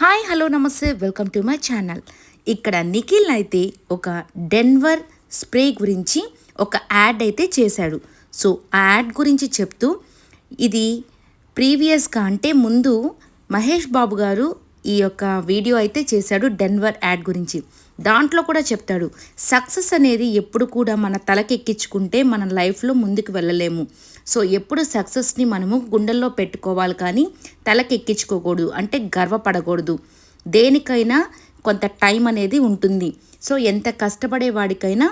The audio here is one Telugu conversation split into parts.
హాయ్ హలో నమస్తే వెల్కమ్ టు మై ఛానల్. ఇక్కడ నిఖిల్ అయితే ఒక డెన్వర్ స్ప్రే గురించి ఒక యాడ్ అయితే చేశాడు. సో ఆ యాడ్ గురించి చెప్తూ ఇది ప్రీవియస్గా అంటే ముందు మహేష్ బాబు గారు ఈ యొక్క వీడియో అయితే చేశాడు డెన్వర్ యాడ్ గురించి. దాంట్లో కూడా చెప్తాడు సక్సెస్ అనేది ఎప్పుడు కూడా మన తలకెక్కించుకుంటే మన లైఫ్లో ముందుకు వెళ్ళలేము. సో ఎప్పుడు సక్సెస్ని మనము గుండెల్లో పెట్టుకోవాలి కానీ తలకెక్కించుకోకూడదు అంటే గర్వపడకూడదు. దేనికైనా కొంత టైం అనేది ఉంటుంది. సో ఎంత కష్టపడే వాడికైనా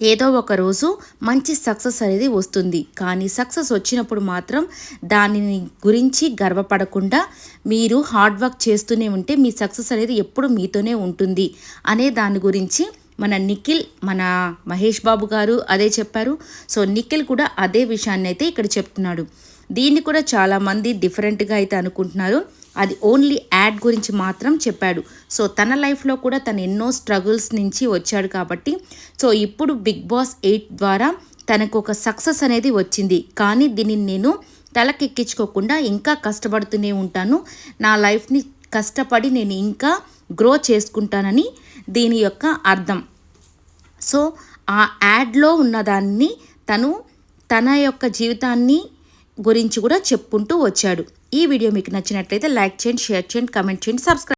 ఏదో ఒక రోజు మంచి సక్సెస్ అనేది వస్తుంది. కానీ సక్సెస్ వచ్చినప్పుడు మాత్రం దానిని గురించి గర్వపడకుండా మీరు హార్డ్ వర్క్ చేస్తూనే ఉంటే మీ సక్సెస్ అనేది ఎప్పుడు మీతోనే ఉంటుంది అనే దాని గురించి మన నిఖిల్ మన మహేష్ బాబు గారు అదే చెప్పారు. సో నిఖిల్ కూడా అదే విషయాన్ని అయితే ఇక్కడ చెప్తున్నాడు. దీన్ని కూడా చాలామంది డిఫరెంట్గా అయితే అనుకుంటున్నారు. అది ఓన్లీ యాడ్ గురించి మాత్రం చెప్పాడు. సో తన లైఫ్లో కూడా తను ఎన్నో స్ట్రగుల్స్ నుంచి వచ్చాడు కాబట్టి సో ఇప్పుడు బిగ్ బాస్ ఎయిట్ ద్వారా తనకు ఒక సక్సెస్ అనేది వచ్చింది. కానీ దీనిని నేను తలకెక్కించుకోకుండా ఇంకా కష్టపడుతూనే ఉంటాను. నా లైఫ్ని కష్టపడి నేను ఇంకా గ్రో చేసుకుంటానని దీని యొక్క అర్థం. సో ఆ యాడ్లో ఉన్నదాన్ని తను తన యొక్క జీవితాన్ని గురించి కూడా చెప్పుకుంటూ వచ్చాడు. ఈ వీడియో మీకు నచ్చినట్లయితే లైక్ చేయండి షేర్ చేయండి కమెంట్ చేయండి సబ్స్క్రైబ్